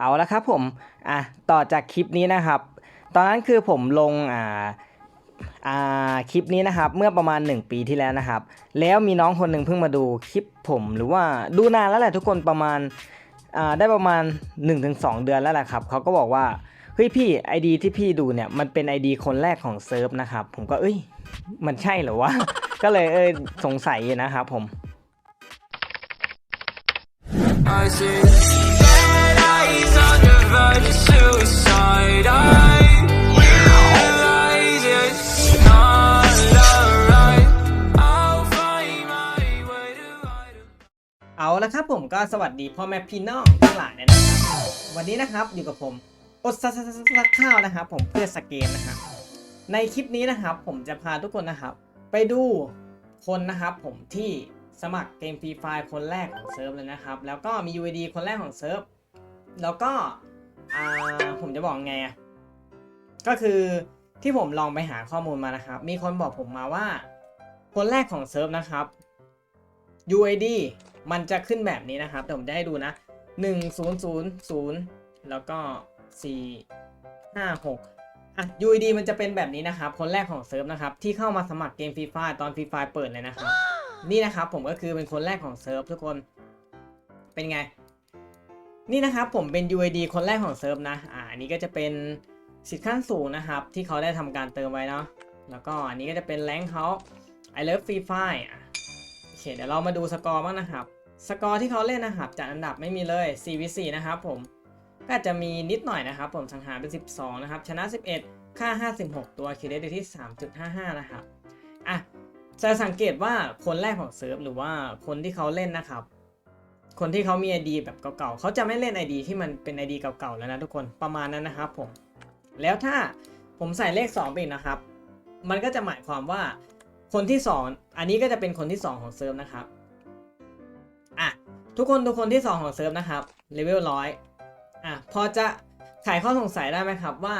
เอาละครับผมอะต่อจากคลิปนี้นะครับ ตอนนั้นคือผมลงอ่าอ่าคลิปนี้นะครับเมื่อประมาณ 1 ปีที่แล้วนะครับ แล้วมีน้องคนหนึ่งเพิ่งมาดูคลิปผมหรือว่าดูนานแล้วแหละทุกคนประมาณอ่าได้ประมาณ 1-2 เดือนแล้วแหละครับเขาก็บอกว่าเฮ้ยพี่ ID ที่พี่ดูเนี่ยมันเป็น ID คนแรกของเซิร์ฟนะครับผมก็เอ้ยมันใช่เหรอวะ ก็เลยเออสงสัยนะครับผม I see เอาละครับผมก็สวัสดีพ่อแม่พี่น้องทั้งหลายเลยนะครับวันนี้นะครับอยู่กับผมอดซักซักข้าวนะครับ ผมเพื่อสเกมนะครับในคลิปนี้นะครับ ผมจะพาทุกคนนะครับ ไปดูคนนะครับ ผมที่สมัครเกมฟรีไฟคนแรกของเซิร์ฟเลยนะครับ แล้วก็มี UID คนแรกของเซิร์ฟ แล้วก็ผมจะบอกไงอะก็คือที่ผมลองไปหาข้อมูลมานะครับ มีคนบอกผมมาว่า คนแรกของเซิร์ฟนะครับ UID มันจะขึ้นแบบนี้นะครับเดี๋ยวผมจะให้ดูนะ1000 แล้วก็ 4 5 6อะ UID มันจะเป็นแบบนี้นะครับ คนแรกของเซิร์ฟนะครับ ที่เข้ามาสมัครเกมฟรีไฟตอนฟรีไฟเปิดเลยนะครับ นี่นะครับผมก็คือเป็นคนแรกของเซิร์ฟทุกคน เป็นไง นี่นะครับผมเป็น UID คนแรกของเซิร์ฟนะ อ่าอันนี้ก็จะเป็นสิทธิ์ขั้นสูงนะครับ ที่เขาได้ทำการเติมไว้เนาะ แล้วก็อันนี้ก็จะเป็นแรงเขา I love free fire อะโอเคเดี๋ยวเรามาดูสกอร์บ้างนะครับ สกอร์ที่เขาเล่นนะครับจากอันดับไม่มีเลย 4v4 นะครับผม ก็จะมีนิดหน่อยนะครับ ผมสังหารเป็น 12 นะครับ ชนะ 11 ค่า 56 ตัวคิดได้ที่ 3.55 นะครับ อะจะสังเกตว่าคนแรกของเซิร์ฟหรือว่าคนที่เขาเล่นนะครับ คนที่เขามี ID แบบเก่าๆเขาจะไม่เล่น ID ที่มันเป็น ID เก่าๆแล้วนะทุกคนประมาณนั้นนะครับผม แล้วถ้าผมใส่เลข2ไปนะครับ มันก็จะหมายความว่าคนที่ 2 อันนี้ก็จะเป็นคนที่ 2 ของเซิร์ฟนะครับอะทุกคนทุกคนที่ 2 ของเซิร์ฟนะครับเลเวลร้อยอะพอจะไขข้อสงสัยได้ไหมครับว่า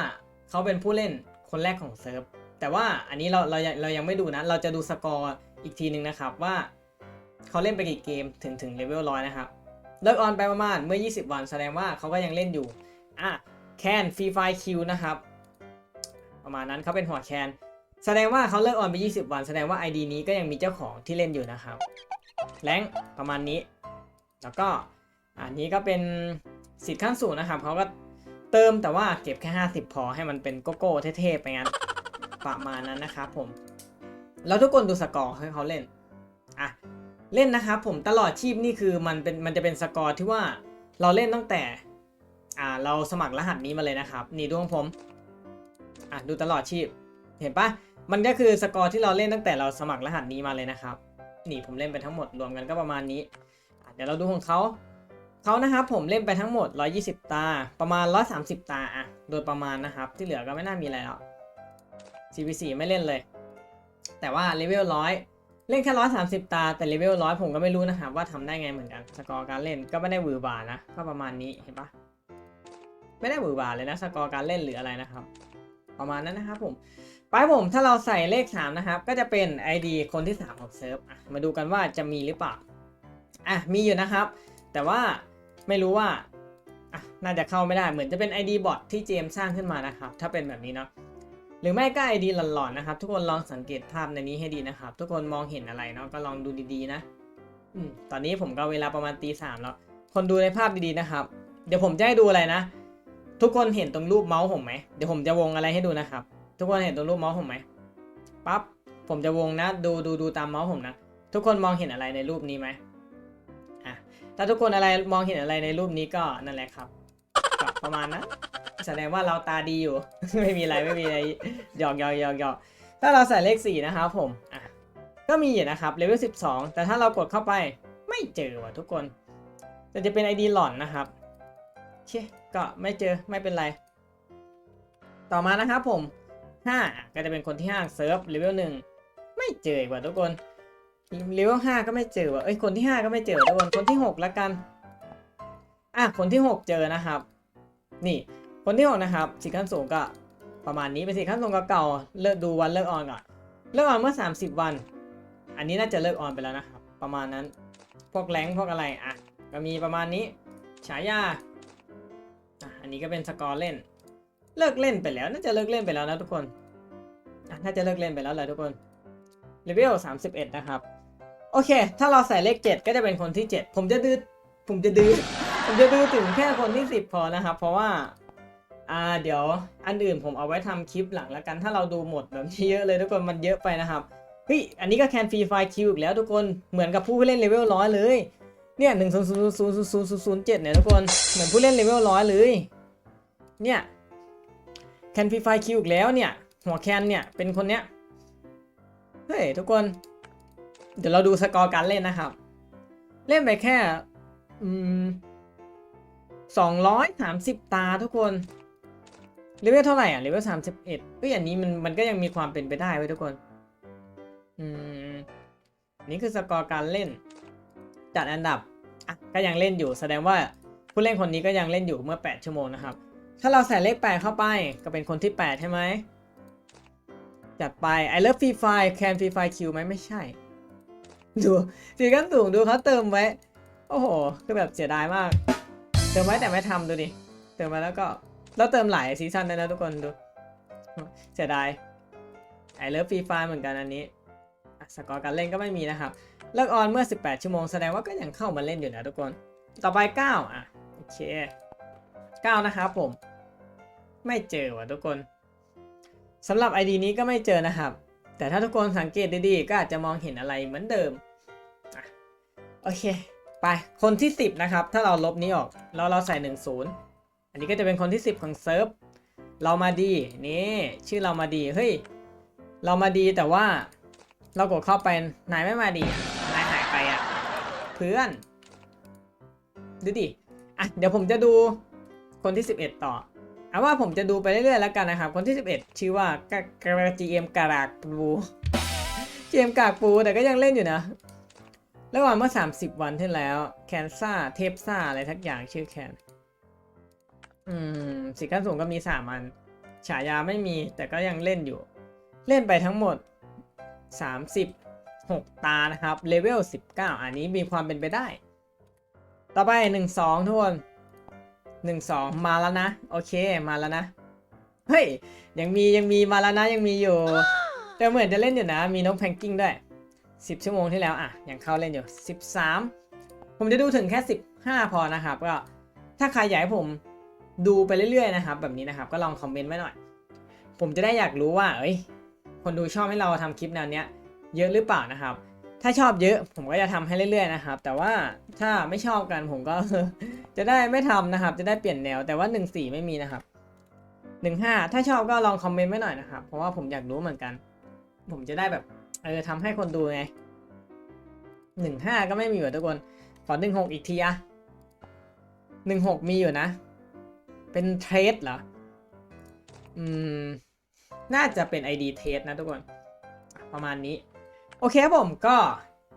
เขาเป็นผู้เล่นคนแรกของเซิร์ฟแต่ว่าอันนี้เราเราเรายังไม่ดูนะ เราจะดูสกอร์อีกทีหนึ่งนะครับว่า เขาเล่นไปกี่เกมถึงถึงเลเวลร้อยนะครับเลิกออนไปประมาณเมื่อ 20 วันแสดงว่าเขาก็ยังเล่นอยู่อะแคนฟรีไฟคิวนะครับ ประมาณนั้นเขาเป็นหัวแคนแสดงว่าเขาเลิกออนไป 20 วัน แสดงว่า ID นี้ก็ยังมีเจ้าของที่เล่นอยู่นะครับแรงประมาณนี้ แล้วก็อันนี้ก็เป็นสิทธิ์ขั้นสูงนะครับเขาก็เติมแต่ว่าเก็บแค่ 50 พอให้มันเป็นโกโก้เท่ๆไปงั้นประมาณนั้นนะครับผม แล้วทุกคนดูสกอร์ให้เขาเล่นอะ เล่นนะครับผมตลอดชีพนี่คือมันเป็นมันจะเป็นสกอร์ที่ว่าเราเล่นตั้งแต่อ่าเราสมัครรหัสนี้มาเลยนะครับ นี่ดวงผมอะดูตลอดชีพ เห็นปะมันก็คือสกอร์ที่เราเล่นตั้งแต่เราสมัครรหัสนี้มาเลยนะครับ นี่ผมเล่นไปทั้งหมดรวมกันก็ประมาณนี้เดี๋ยวเราดูของเขาเขานะครับผมเล่นไปทั้งหมด 120 ตา ประมาณ 130 ตาอะโดยประมาณนะครับ ที่เหลือก็ไม่น่ามีอะไรแล้ว CVC ไม่เล่นเลย แต่ว่าเลเวล100 เล่นแค่130ตาแต่เลเวล100ผมก็ไม่รู้นะครับว่าทำได้ไงเหมือนกันสกอร์การเล่นก็ไม่ได้หวือบานะก็ประมาณนี้เห็นปะไม่ได้หวือบาเลยนะสกอร์การเล่นหรืออะไรนะครับ ประมาณนั้นนะครับผมไปผมถ้าเราใส่เลข 3 นะครับ ก็จะเป็น ID คนที่ 3 ของเซิร์ฟมาดูกันว่าจะมีหรือเปล่าอะมีอยู่นะครับ แต่ว่าไม่รู้ว่าอะน่าจะเข้าไม่ได้เหมือนจะเป็น ID บอทที่เจมสร้างขึ้นมานะครับ ถ้าเป็นแบบนี้เนาะ หรือไม่ก็ ID หลอนๆนะครับ ทุกคนลองสังเกตภาพในนี้ให้ดีนะครับ ทุกคนมองเห็นอะไรเนาะก็ลองดูดีๆนะอืมตอนนี้ผมก็เวลาประมาณตีสามแล้ว คนดูในภาพดีๆนะครับ เดี๋ยวผมจะให้ดูอะไรนะ ทุกคนเห็นตรงรูปเมาส์ผมไหมเดี๋ยวผมจะวงอะไรให้ดูนะครับ ทุกคนเห็นตรงรูปเมาส์ผมไหมปั๊บผมจะวงนะ ดูดูดูตามเมาส์ผมนะ ทุกคนมองเห็นอะไรในรูปนี้ไหมอะถ้าทุกคนอะไรมองเห็นอะไรในรูปนี้ก็นั่นแหละครับ ประมาณนั้นแสดงว่าเราตาดีอยู่ ไม่มีอะไรไม่มีอะไรหยอกหยอกหยอกหยอกถ้าเราใส่เลขสี่นะครับผมอะก็มีอยู่นะครับเลเวลสิบสองแต่ถ้าเรากดเข้าไปไม่เจอว่ะทุกคน แต่จะเป็น ID หล่อนนะครับเช่ก็ไม่เจอไม่เป็นไร ต่อมานะครับผม 5 ก็จะเป็นคนที่5เซิร์ฟเลเวลหนึ่งไม่เจอว่ะทุกคนเลเวล5ก็ไม่เจอว่ะเอ้ยคนที่ 5 ก็ไม่เจอทุกคนคนที่6แล้วกันอะคนที่ 6 เจอนะครับ นี่คนที่6นะครับสิขั้นสูงก็ประมาณนี้เป็นสิขั้นสูงเก่าเลิกดูวันเลิกออนก่อนเลิกออนเมื่อ 30 วัน อันนี้น่าจะเลิกออนไปแล้วนะครับ ประมาณนั้นพวกแรงพวกอะไรอะก็มีประมาณนี้ฉายาอันนี้ก็เป็นสกอร์เล่น เลิกเล่นไปแล้ว น่าจะเลิกเล่นไปแล้วนะทุกคนอะน่าจะเลิกเล่นไปแล้วเลยทุกคนเลเวล31 นะครับ โอเค ถ้าเราใส่เลข 7 ก็จะเป็นคนที่ 7 ผมจะดื้อผมจะดื้อ ผมจะดื้อถึงแค่คนที่10พอนะครับ เพราะว่า อ่าเดี๋ยวอันอื่นผมเอาไว้ทำคลิปหลังแล้วกัน ถ้าเราดูหมดแบบนี้เยอะเลยทุกคนมันเยอะไปนะครับเฮ้ยอันนี้ก็แคนฟรีไฟคิวอีกแล้วทุกคนเหมือนกับผู้เล่นเลเวลร้อยเลยเนี่ยหนึ่งศูนย์ศูนย์ศูนย์ศูนย์ศูนย์ศูนย์เจ็ดเนี่ยทุกคนเหมือนผู้เล่นเลเวลร้อยเลย เนี่ยแคนฟรีไฟคิวอีกแล้วเนี่ย หัวแคนเนี่ยเป็นคนเนี้ยเฮ้ยทุกคน เดี๋ยวเราดูสกอร์การเล่นนะครับ เล่นไปแค่ อืม สองร้อยสามสิบตาทุกคนเลเวลเท่าไหร่อะเลเวลสามสิบเอ็ดเฮ้ยอันนี้มันมันก็ยังมีความเป็นไปได้ไว้ยทุกคน อืม นี่คือสกอร์การเล่น จัดอันดับอะก็ยังเล่นอยู่ แสดงว่าผู้เล่นคนนี้ก็ยังเล่นอยู่เมื่อ 8 ชั่วโมงนะครับ ถ้าเราใส่เลข 8 เข้าไปก็เป็นคนที่ 8 ใช่ไหม จัดไป I love free fire can free fire kill ไหมไม่ใช่ ดูสีกันสูงดูเขาเติมไว้ โอ้โห คือแบบเสียดายมาก เติมไว้แต่ไม่ทำดูดิ เติมไว้แล้วก็แล้วเติมหลายซีซั่นได้นะทุกคนดู เสียดาย I love free fire เหมือนกันอันนี้สกอร์การเล่นก็ไม่มีนะครับ เลิกออนเมื่อ 18 ชั่วโมงแสดงว่าก็ยังเข้ามาเล่นอยู่นะทุกคน ต่อไป 9 อะ โอเค 9 นะครับผม ไม่เจอว่ะทุกคนสำหรับ ID นี้ก็ไม่เจอนะครับ แต่ถ้าทุกคนสังเกตดีๆ ก็อาจจะมองเห็นอะไรเหมือนเดิมอโอเค ไป คนที่ 10 นะครับ ถ้าเราลบนี้ออกแล้วเราใส่ 1 0 อันนี้ก็จะเป็นคนที่ 10 ของเซิร์ฟ เรามาดี นี่ ชื่อเรามาดี เฮ้ย เรามาดีแต่ว่า เรากดเข้าไป นายไม่มาดี นายหายไปอะ เพื่อน ดูดิ อะ เดี๋ยวผมจะดูคนที่ 11 ต่อเอาว่าผมจะดูไปเรื่อยๆแล้วกันนะครับ คนที่ 11 ชื่อว่ากากาจีเอ็มการากปูจีเอ็มกากปูแต่ก็ยังเล่นอยู่นะ แล้วก่อนเมื่อ 30 วันที่แล้ว แคนซ่า เทปซ่า อะไรทักอย่างชื่อแคน อืมสิขั้นสูงก็มี3อัน ฉายาไม่มีแต่ก็ยังเล่นอยู่ เล่นไปทั้งหมด 36 ตานะครับ เลเวล 19 อันนี้มีความเป็นไปได้ ต่อไป 1 2 ทุกคน1 2 มาแล้วนะ โอเคมาแล้วนะ เฮ้ย ยังมียังมีมาแล้วนะยังมีอยู่ แต่เหมือนจะเล่นอยู่นะ มีนกแพงกิ้งด้วย 10 ชั่วโมงที่แล้วอะยังเข้าเล่นอยู่ 13 ผมจะดูถึงแค่ 15 พอนะครับ ก็ถ้าใครอยากให้ผมดูไปเรื่อยๆนะครับ แบบนี้นะครับก็ลองคอมเมนต์ไว้หน่อย ผมจะได้อยากรู้ว่า เอ้ย คนดูชอบให้เราทำคลิปแนวเนี้ย เยอะหรือเปล่านะครับ ถ้าชอบเยอะผมก็จะทำให้เรื่อยๆนะครับ แต่ว่าถ้าไม่ชอบกันผมก็จะได้ไม่ทำนะครับ จะได้เปลี่ยนแนวแต่ว่า 1 4 ไม่มีนะครับ 1 5 ถ้าชอบก็ลองคอมเมนต์ไว้หน่อยนะครับ เพราะว่าผมอยากรู้เหมือนกัน ผมจะได้แบบ เออทำให้คนดูไง1 5ก็ไม่มีอยู่ทุกคน ขอ1 6อีกทีอะ1 6มีอยู่นะ เป็นเทรดเหรอ อืม น่าจะเป็น ID เทสนะทุกคน ประมาณนี้ โอเคครับผมก็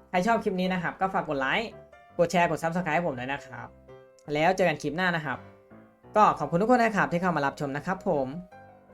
ใครชอบคลิปนี้นะครับ ก็ฝากกดไลค์ กดแชร์ กด Subscribe ให้ผมด้วยนะครับ แล้วเจอกันคลิปหน้านะครับ ก็ขอบคุณทุกคนนะครับที่เข้ามารับชมนะครับผม